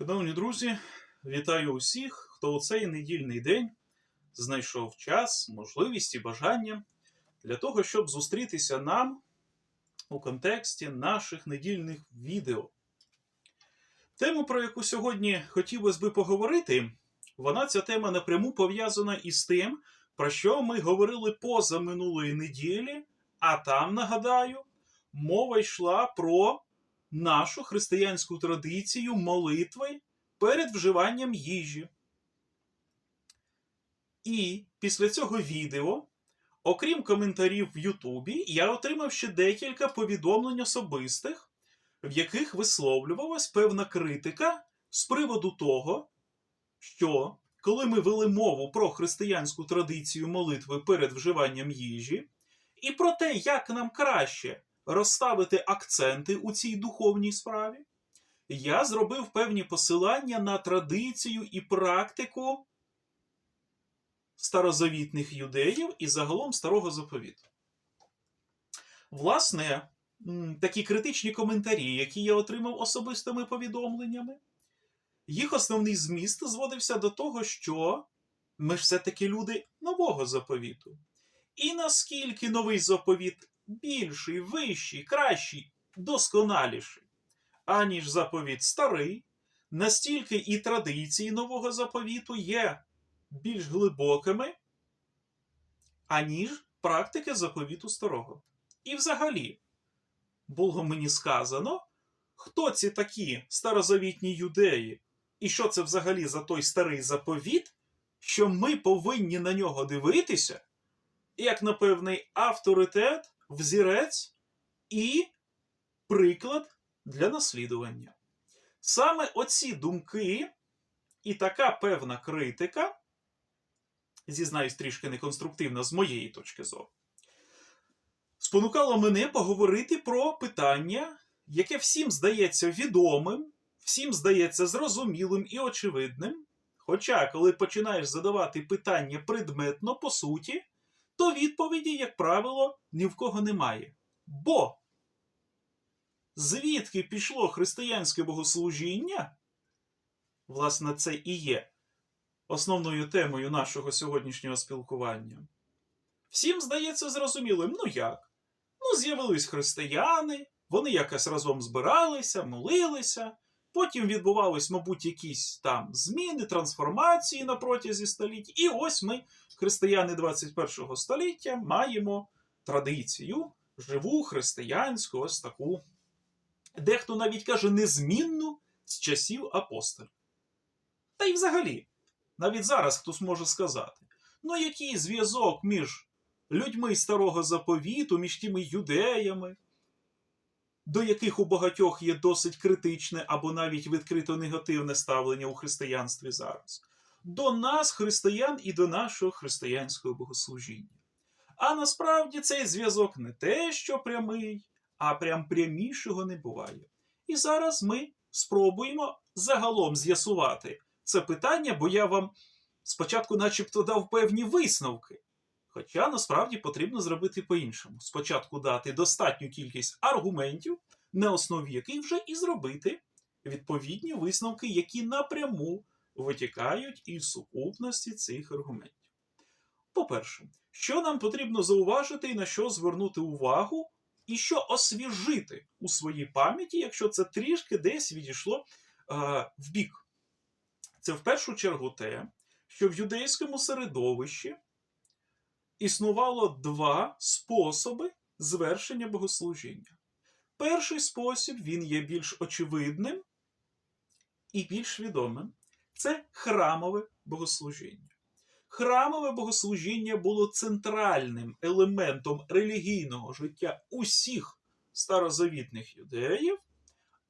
Шановні друзі, вітаю усіх, хто у цей недільний день знайшов час, можливість і бажання для того, щоб зустрітися нам у контексті наших недільних відео. Тему, про яку сьогодні хотілося би поговорити, вона ця тема напряму пов'язана із тим, про що ми говорили поза минулої неділі, а там, нагадаю, мова йшла про нашу християнську традицію молитви перед вживанням їжі. І після цього відео, окрім коментарів в Ютубі, я отримав ще декілька повідомлень особистих, в яких висловлювалась певна критика з приводу того, що коли ми вели мову про християнську традицію молитви перед вживанням їжі, і про те, як нам краще розставити акценти у цій духовній справі, я зробив певні посилання на традицію і практику старозавітних юдеїв і загалом старого заповіту. Власне, такі критичні коментарі, які я отримав особистими повідомленнями, їх основний зміст зводився до того, що ми ж все-таки люди нового заповіту. І наскільки новий заповіт більший, вищий, кращий, досконаліший, аніж заповіт старий, настільки і традиції нового заповіту є більш глибокими, аніж практики заповіту старого. І взагалі, було мені сказано, хто ці такі старозавітні юдеї, і що це взагалі за той старий заповіт, що ми повинні на нього дивитися, як на певний авторитет, взірець і приклад для наслідування. Саме оці думки і така певна критика, зізнаюсь, трішки неконструктивна з моєї точки зору, спонукало мене поговорити про питання, яке всім здається відомим, всім здається зрозумілим і очевидним. Хоча, коли починаєш задавати питання предметно по суті, то відповіді, як правило, ні в кого немає. Бо звідки пішло християнське богослужіння, власне, це і є основною темою нашого сьогоднішнього спілкування. Всім здається зрозумілим, ну як? Ну, з'явились християни, вони якось разом збиралися, молилися. Потім відбувались, мабуть, якісь там зміни, трансформації на протязі століть. І ось ми, християни 21 століття, маємо традицію, живу християнську, ось таку. Дехто навіть каже незмінну з часів апостолів. Та й взагалі, навіть зараз хтось може сказати: ну який зв'язок між людьми старого заповіту, між тими юдеями, до яких у багатьох є досить критичне або навіть відкрито негативне ставлення у християнстві зараз, до нас, християн, і до нашого християнського богослужіння. А насправді цей зв'язок не те, що прямий, а прям прямішого не буває. І зараз ми спробуємо загалом з'ясувати це питання, бо я вам спочатку, начебто, дав певні висновки. Хоча насправді потрібно зробити по-іншому. Спочатку дати достатню кількість аргументів, на основі яких вже і зробити відповідні висновки, які напряму витікають із сукупності цих аргументів. По-перше, що нам потрібно зауважити і на що звернути увагу, і що освіжити у своїй пам'яті, якщо це трішки десь відійшло е, в бік. Це в першу чергу те, що в юдейському середовищі існувало два способи звершення богослужіння. Перший спосіб він є більш очевидним і більш відомим. Це храмове богослужіння. Храмове богослужіння було центральним елементом релігійного життя усіх старозавітних юдеїв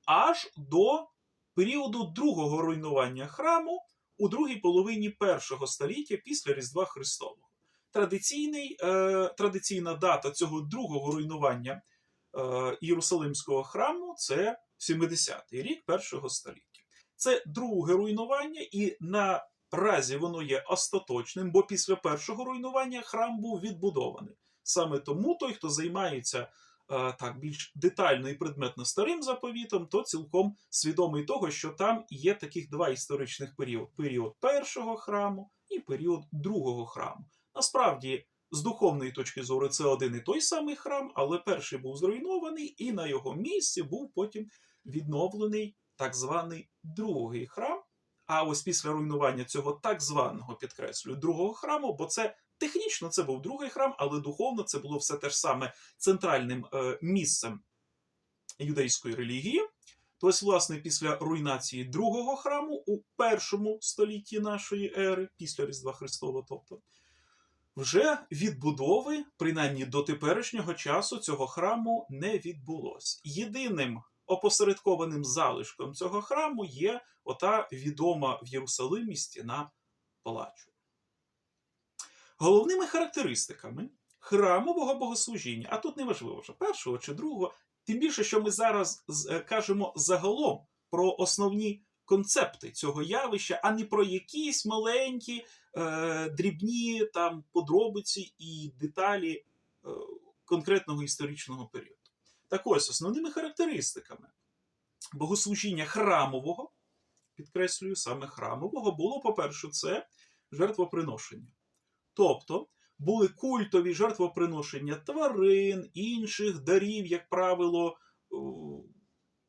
аж до періоду другого руйнування храму у другій половині першого століття після Різдва Христового традиційний, е, традиційна дата цього другого руйнування е, Єрусалимського храму це 70-й рік першого століття. Це друге руйнування, і наразі воно є остаточним, бо після першого руйнування храм був відбудований. Саме тому той, хто займається е, так більш детально і предметно старим заповітом, то цілком свідомий того, що там є таких два історичних період: період першого храму і період другого храму. Насправді, з духовної точки зору, це один і той самий храм, але перший був зруйнований, і на його місці був потім відновлений так званий другий храм. А ось після руйнування цього так званого підкреслюю другого храму, бо це технічно це був другий храм, але духовно це було все те ж саме центральним е, місцем юдейської релігії. То ось, власне, після руйнації другого храму у першому столітті нашої ери, після Різдва Христова, тобто, вже відбудови, принаймні до теперішнього часу, цього храму не відбулось. Єдиним опосередкованим залишком цього храму є ота відома в Єрусалимі стіна плачу. Головними характеристиками храмового богослужіння, а тут неважливо вже першого чи другого, тим більше, що ми зараз е, кажемо загалом про основні концепти цього явища, а не про якісь маленькі е, дрібні там подробиці і деталі е, конкретного історичного періоду. Так ось, основними характеристиками богослужіння храмового, підкреслюю, саме храмового, було, по-перше, це жертвоприношення. Тобто були культові жертвоприношення тварин, інших дарів, як правило,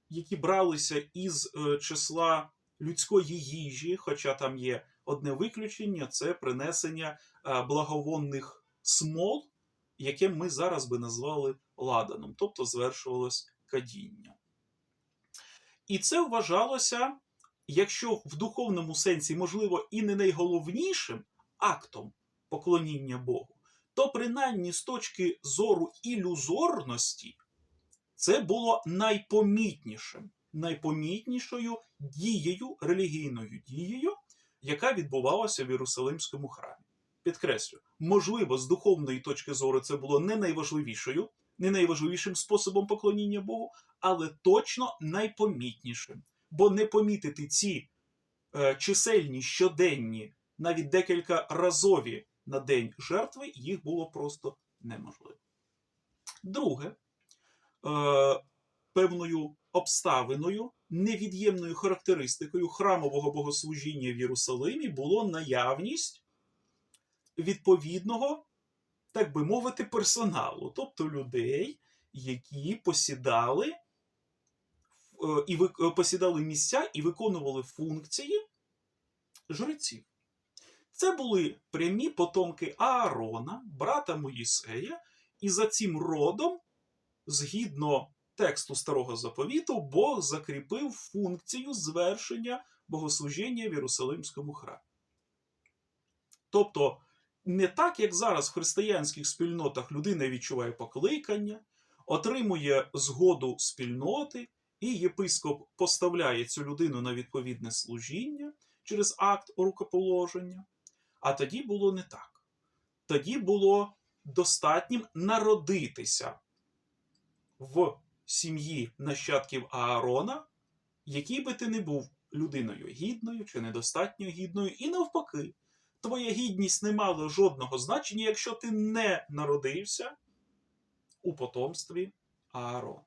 які бралися із е, числа людської їжі, хоча там є одне виключення це принесення е, благовонних смол, яке ми зараз би назвали ладаном, тобто звершувалось кадіння. І це вважалося, якщо в духовному сенсі, можливо, і не найголовнішим актом поклоніння Богу, то принаймні з точки зору ілюзорності це було найпомітнішим, найпомітнішою дією, релігійною дією, яка відбувалася в Єрусалимському храмі. Підкреслю, можливо, з духовної точки зору це було не найважливішою, не найважливішим способом поклоніння Богу, але точно найпомітнішим. Бо не помітити ці е, чисельні щоденні, навіть декілька разові на день жертви, їх було просто неможливо. Друге, е, певною обставиною, невід'ємною характеристикою храмового богослужіння в Єрусалимі було наявність відповідного, так би мовити, персоналу, тобто людей, які посідали е, і е, посідали місця і виконували функції жреців. Це були прямі потомки Аарона, брата Моїсея, і за цим родом, згідно тексту Старого Заповіту, Бог закріпив функцію звершення богослужіння в Єрусалимському храмі. Тобто, не так, як зараз в християнських спільнотах людина відчуває покликання, отримує згоду спільноти, і єпископ поставляє цю людину на відповідне служіння через акт рукоположення. А тоді було не так. Тоді було достатнім народитися в сім'ї нащадків Аарона, який би ти не був людиною гідною чи недостатньо гідною, і навпаки, твоя гідність не мала жодного значення, якщо ти не народився у потомстві Аарона.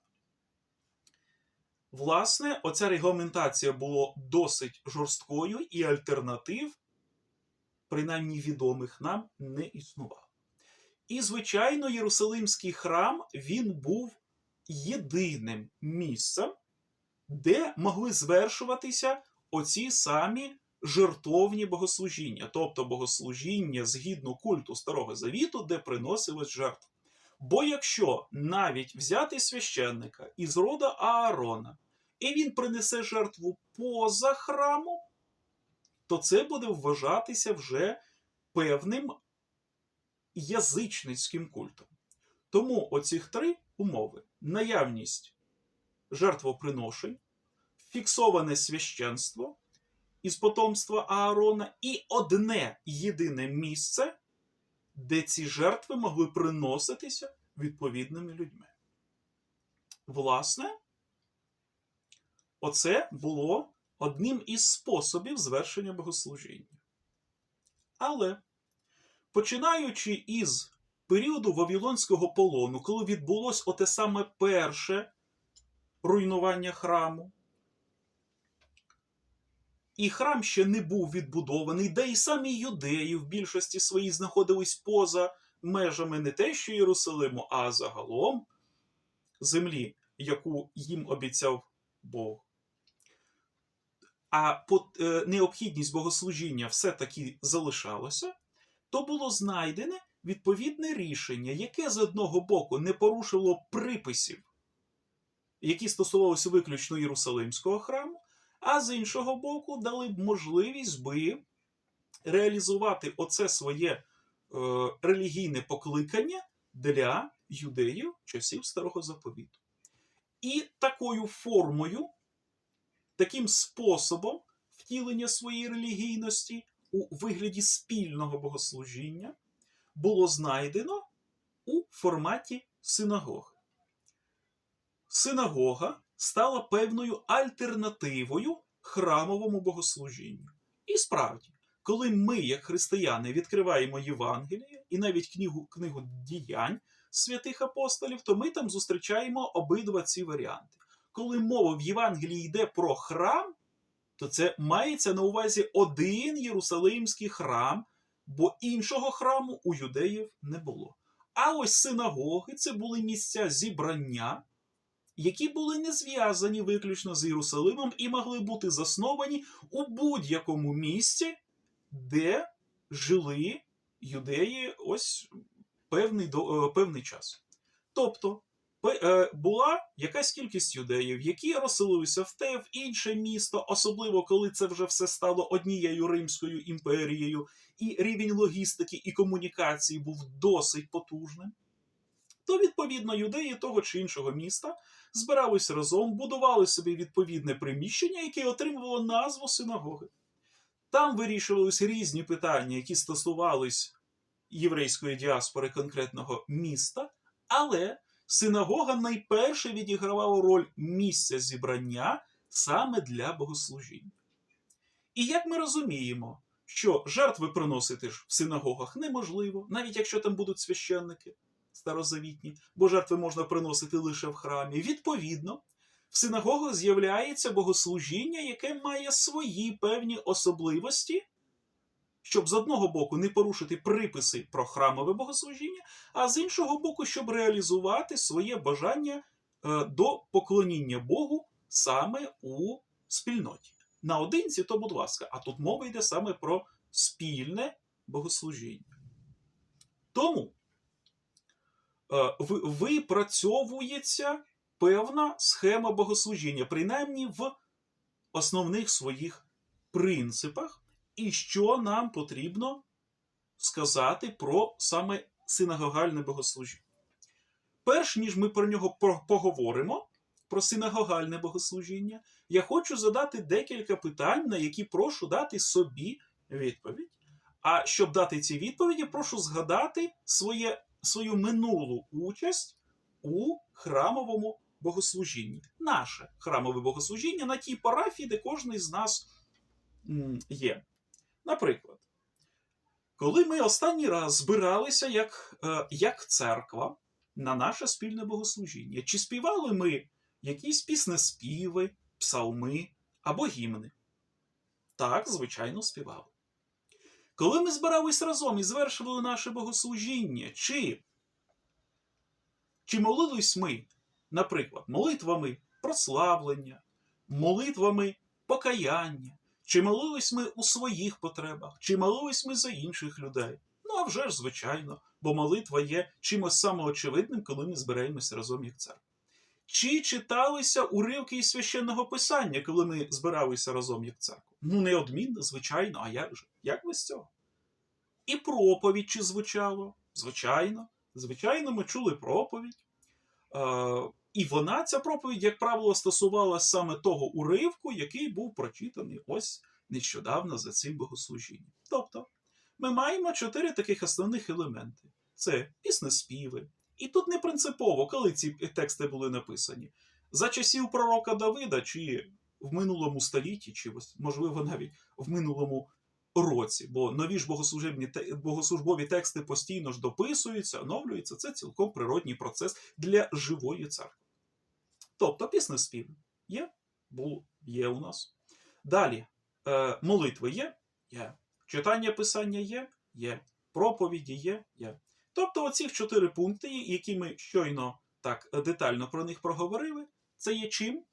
Власне, оця регламентація була досить жорсткою, і альтернатив, принаймні відомих нам, не існувало. І, звичайно, Єрусалимський храм він був єдиним місцем, де могли звершуватися оці самі жертовні богослужіння, тобто богослужіння згідно культу Старого Завіту, де приносилась жертва. Бо якщо навіть взяти священника із рода Аарона, і він принесе жертву поза храмом, то це буде вважатися вже певним язичницьким культом. Тому оцих три умови: наявність жертвоприношень, фіксоване священство із потомства Аарона і одне єдине місце, де ці жертви могли приноситися відповідними людьми. Власне, оце було одним із способів звершення богослужіння. Але, починаючи із періоду Вавилонського полону, коли відбулось оте саме перше руйнування храму. І храм ще не був відбудований, де і самі юдеї в більшості своїй знаходились поза межами не те, що Єрусалиму, а загалом землі, яку їм обіцяв Бог. А е, необхідність богослужіння все-таки залишалася, то було знайдене відповідне рішення, яке з одного боку не порушило приписів, які стосувалися виключно Єрусалимського храму, а з іншого боку, дали б можливість би реалізувати оце своє е, релігійне покликання для юдеїв часів Старого Заповіту. І такою формою, таким способом втілення своєї релігійності у вигляді спільного богослужіння було знайдено у форматі синагоги. Синагога стала певною альтернативою храмовому богослужінню. І справді, коли ми, як християни, відкриваємо Євангеліє і навіть книгу, книгу діянь святих апостолів, то ми там зустрічаємо обидва ці варіанти. Коли мова в Євангелії йде про храм, то це мається на увазі один Єрусалимський храм, бо іншого храму у юдеїв не було. А ось синагоги це були місця зібрання, які були не зв'язані виключно з Єрусалимом і могли бути засновані у будь-якому місці, де жили юдеї ось певний, е, певний час. Тобто е, була якась кількість юдеїв, які розселилися в те, в інше місто, особливо коли це вже все стало однією Римською імперією, і рівень логістики і комунікації був досить потужним. То, відповідно, юдеї того чи іншого міста збирались разом, будували собі відповідне приміщення, яке отримувало назву синагоги. Там вирішувалися різні питання, які стосувались єврейської діаспори конкретного міста, але синагога найперше відігравала роль місця зібрання саме для богослужіння. І як ми розуміємо, що жертви приносити ж в синагогах неможливо, навіть якщо там будуть священники старозавітні, бо жертви можна приносити лише в храмі. Відповідно, в синагогах з'являється богослужіння, яке має свої певні особливості, щоб з одного боку не порушити приписи про храмове богослужіння, а з іншого боку, щоб реалізувати своє бажання е, до поклоніння Богу саме у спільноті. Наодинці, то, будь ласка, а тут мова йде саме про спільне богослужіння. Тому е, випрацьовується певна схема богослужіння, принаймні в основних своїх принципах, і що нам потрібно сказати про саме синагогальне богослужіння. Перш ніж ми про нього поговоримо, про синагогальне богослужіння, я хочу задати декілька питань, на які прошу дати собі відповідь. А щоб дати ці відповіді, прошу згадати своє, свою минулу участь у храмовому богослужінні. Наше храмове богослужіння на тій парафії, де кожен з нас є. Наприклад, коли ми останній раз збиралися як, е, як церква на наше спільне богослужіння, чи співали ми якісь піснеспіви, псалми або гімни? Так, звичайно, співали. Коли ми збирались разом і звершували наше богослужіння, чи, чи молились ми, наприклад, молитвами прославлення, молитвами покаяння, чи молились ми у своїх потребах, чи молились ми за інших людей? Ну, а вже ж, звичайно, бо молитва є чимось самоочевидним, коли ми збираємося разом як церква. Чи читалися уривки із священного писання, коли ми збиралися разом як церква? Ну, неодмінно, звичайно, а як же? Як без цього? І проповідь чи звучало? Звичайно. Звичайно, ми чули проповідь. Е, і вона, ця проповідь, як правило, стосувалася саме того уривку, який був прочитаний ось нещодавно за цим богослужінням. Тобто, ми маємо чотири таких основних елементи: це піснеспіви. І тут не принципово, коли ці тексти були написані. За часів пророка Давида, чи в минулому столітті, чи можливо навіть в минулому році, бо нові ж богослужебні богослужбові тексти постійно ж дописуються, оновлюються. Це цілком природній процес для живої церкви. Тобто піснеспів є, було, є у нас. Далі, е, молитви є, є. Читання писання є, є. Проповіді є, є. Тобто, оці чотири пункти, які ми щойно так е, детально про них проговорили, це є чим?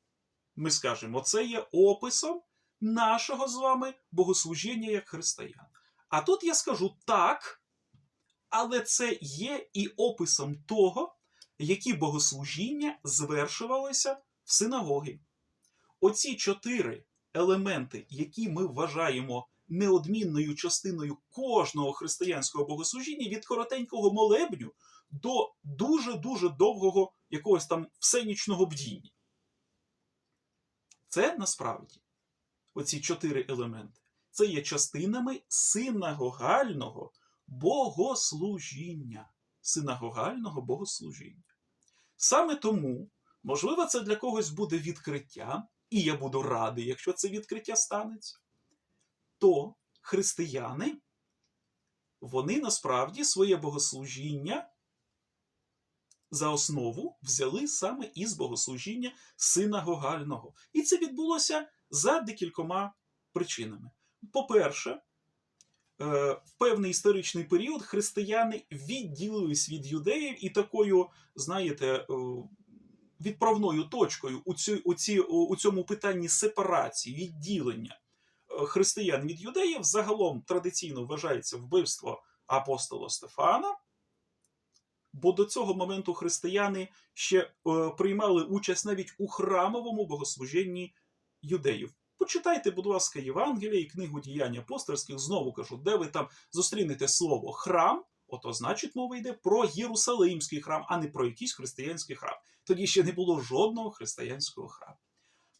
Ми скажемо, це є описом нашого з вами богослужіння як християн. А тут я скажу так, але це є і описом того, які богослужіння звершувалися в синагогі. Оці чотири елементи, які ми вважаємо неодмінною частиною кожного християнського богослужіння від коротенького молебню до дуже-дуже довгого якогось там всенічного бдіння. Це насправді оці чотири елементи. Це є частинами синагогального богослужіння. Синагогального богослужіння. Саме тому, можливо, це для когось буде відкриття, і я буду радий, якщо це відкриття станеться, то християни, вони насправді своє богослужіння за основу взяли саме із богослужіння синагогального. І це відбулося за декількома причинами. По-перше, е, в певний історичний період християни відділились від юдеїв і такою, знаєте, е, відправною точкою у, цю, у, ці, у цьому питанні сепарації, відділення християн від юдеїв загалом традиційно вважається вбивство апостола Стефана. Бо до цього моменту християни ще е, приймали участь навіть у храмовому богослужінні юдеїв. Почитайте, будь ласка, Євангелія і книгу діянь апостольських, знову кажу, де ви там зустрінете слово храм, ото значить мова йде про Єрусалимський храм, а не про якийсь християнський храм. Тоді ще не було жодного християнського храму.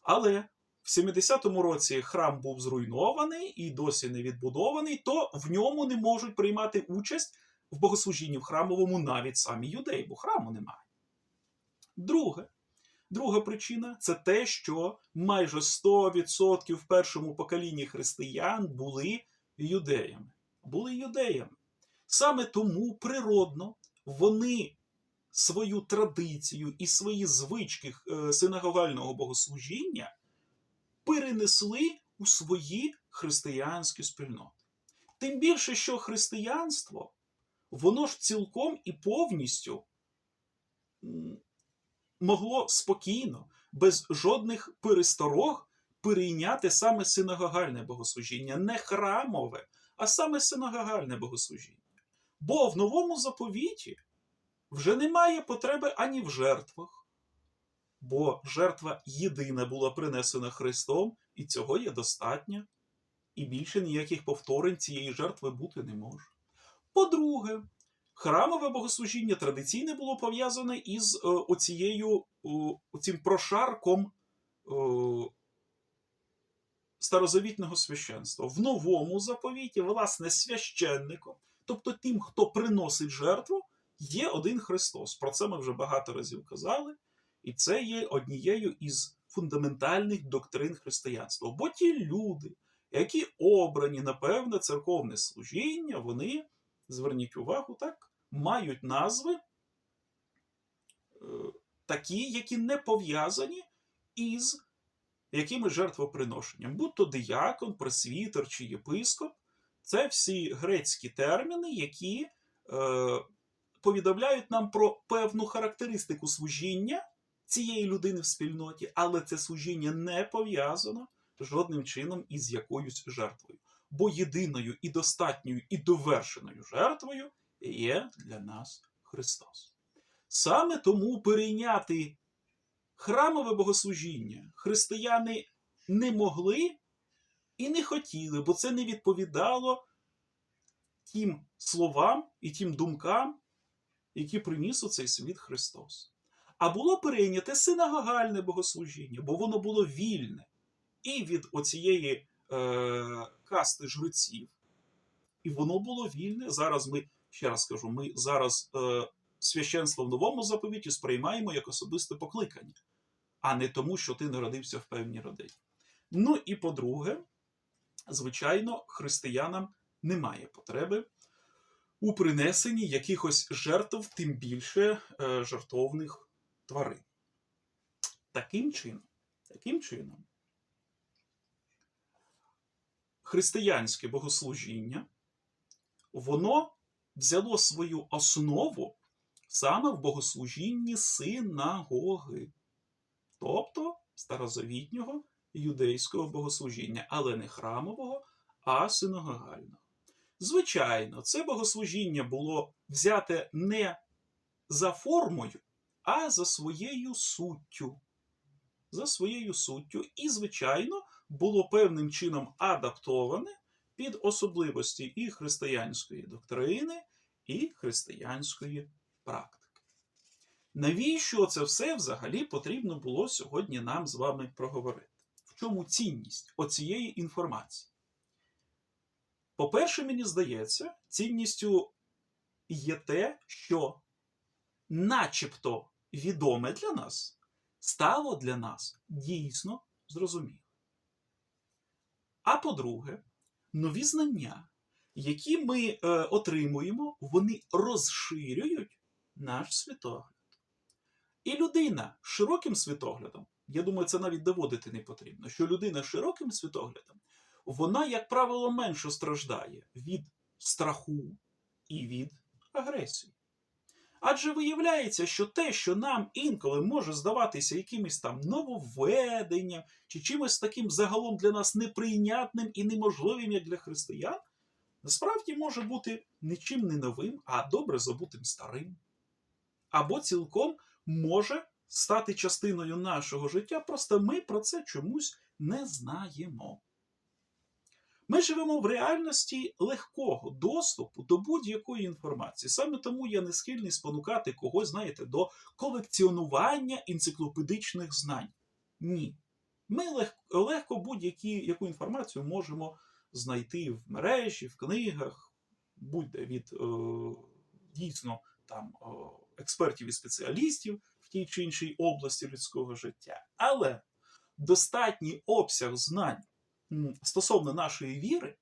Але в 70-му році храм був зруйнований і досі не відбудований, то в ньому не можуть приймати участь в богослужінні в храмовому навіть самі юдеї, бо храму немає. Друге, друга причина це те, що майже 100% в першому поколінні християн були юдеями. Були юдеями. Саме тому природно вони свою традицію і свої звички е, синагогального богослужіння перенесли у свої християнські спільноти. Тим більше, що християнство воно ж цілком і повністю могло спокійно, без жодних пересторог перейняти саме синагогальне богослужіння, не храмове, а саме синагогальне богослужіння. Бо в новому заповіті вже немає потреби ані в жертвах, бо жертва єдина була принесена Христом, і цього є достатньо, і більше ніяких повторень цієї жертви бути не може. По-друге, храмове богослужіння традиційно було пов'язане із е, оцією, о, оцим прошарком старозавітного священства. В новому заповіті, власне, священником, тобто тим, хто приносить жертву, є один Христос. Про це ми вже багато разів казали, і це є однією із фундаментальних доктрин християнства. Бо ті люди, які обрані на певне церковне служіння, вони зверніть увагу, так, мають назви е, такі, які не пов'язані із якимось жертвоприношенням. Будь то диякон, пресвітер чи єпископ, це всі грецькі терміни, які е, повідомляють нам про певну характеристику служіння цієї людини в спільноті, але це служіння не пов'язано жодним чином із якоюсь жертвою бо єдиною і достатньою і довершеною жертвою є для нас Христос. Саме тому перейняти храмове богослужіння християни не могли і не хотіли, бо це не відповідало тим словам і тим думкам, які приніс у цей світ Христос. А було прийняте синагогальне богослужіння, бо воно було вільне і від оцієї е, касти жреців. І воно було вільне. Зараз ми, ще раз скажу, ми зараз е, священство в новому заповіті сприймаємо як особисте покликання, а не тому, що ти народився в певній родині. Ну і по-друге, звичайно, християнам немає потреби у принесенні якихось жертв, тим більше е, жертовних тварин. Таким чином, таким чином, християнське богослужіння, воно взяло свою основу саме в богослужінні синагоги, тобто старозавітнього юдейського богослужіння, але не храмового, а синагогального. Звичайно, це богослужіння було взяте не за формою, а за своєю суттю. За своєю суттю, і, звичайно, було певним чином адаптоване під особливості і християнської доктрини, і християнської практики. Навіщо це все взагалі потрібно було сьогодні нам з вами проговорити? В чому цінність оцієї інформації? По-перше, мені здається, цінністю є те, що начебто відоме для нас стало для нас дійсно зрозуміло. А по-друге, нові знання, які ми е, отримуємо, вони розширюють наш світогляд. І людина з широким світоглядом, я думаю, це навіть доводити не потрібно, що людина з широким світоглядом, вона, як правило, менше страждає від страху і від агресії. Адже виявляється, що те, що нам інколи може здаватися якимось там нововведенням чи чимось таким загалом для нас неприйнятним і неможливим, як для християн, насправді може бути нічим не новим, а добре забутим старим. Або цілком може стати частиною нашого життя, просто ми про це чомусь не знаємо. Ми живемо в реальності легкого доступу до будь-якої інформації. Саме тому я не схильний спонукати когось, знаєте, до колекціонування енциклопедичних знань. Ні. Ми легко, будь-яку інформацію можемо знайти в мережі, в книгах, будь-де від е, дійсно там е, експертів і спеціалістів в тій чи іншій області людського життя. Але достатній обсяг знань стосовно нашої віри,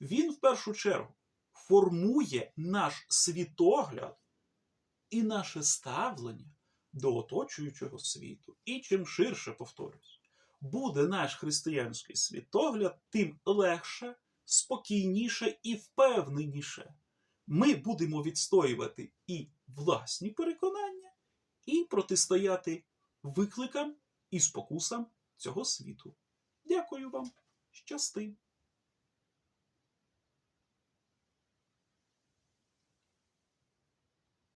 він в першу чергу формує наш світогляд і наше ставлення до оточуючого світу. І чим ширше, повторюсь, буде наш християнський світогляд, тим легше, спокійніше і впевненіше. Ми будемо відстоювати і власні переконання, і протистояти викликам і спокусам цього світу. Дякую вам! Щасти!